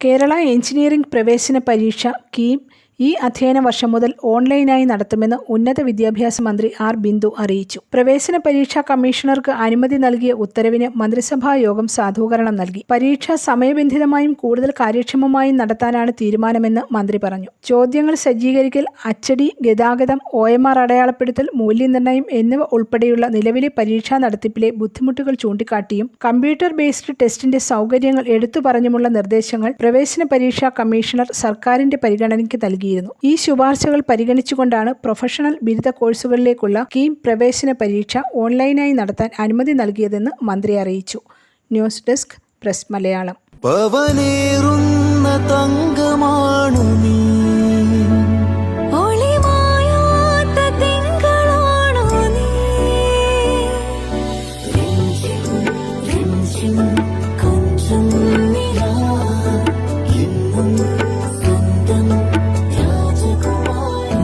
Kerala engineering പ്രവേശന പരീക്ഷ കീം ഈ അധ്യയന വർഷം മുതൽ ഓൺലൈനായി നടത്തുമെന്ന് ഉന്നത വിദ്യാഭ്യാസ മന്ത്രി ആർ ബിന്ദു അറിയിച്ചു. പ്രവേശന പരീക്ഷാ കമ്മീഷണർക്ക് അനുമതി നൽകിയ ഉത്തരവിന് മന്ത്രിസഭാ യോഗം സാധൂകരണം നൽകി. പരീക്ഷ സമയബന്ധിതമായും കൂടുതൽ കാര്യക്ഷമമായും നടത്താനാണ് തീരുമാനമെന്ന് മന്ത്രി പറഞ്ഞു. ചോദ്യങ്ങൾ സജ്ജീകരിക്കൽ അച്ചടി ഗതാഗതം ഒ എം ആർ അടയാളപ്പെടുത്തൽ മൂല്യനിർണയം എന്നിവ ഉൾപ്പെടെയുള്ള നിലവിലെ പരീക്ഷാ നടത്തിപ്പിലെ ബുദ്ധിമുട്ടുകൾ ചൂണ്ടിക്കാട്ടിയും കമ്പ്യൂട്ടർ ബേസ്ഡ് ടെസ്റ്റിന്റെ സൗകര്യങ്ങൾ എടുത്തു പറഞ്ഞുമുള്ള നിർദ്ദേശങ്ങൾ പ്രവേശന പരീക്ഷാ കമ്മീഷണർ സർക്കാരിന്റെ പരിഗണനയ്ക്ക് നൽകിയിരുന്നു. ഈ ശുപാർശകൾ പരിഗണിച്ചുകൊണ്ടാണ് പ്രൊഫഷണൽ ബിരുദ കോഴ്സുകളിലേക്കുള്ള കീം പ്രവേശന പരീക്ഷ ഓൺലൈനായി നടത്താൻ അനുമതി നൽകിയതെന്ന് മന്ത്രി അറിയിച്ചു. News desk press Malayalam. പവനേറുന്ന തങ്കമാണു നീ. ഒളിമായാത്ത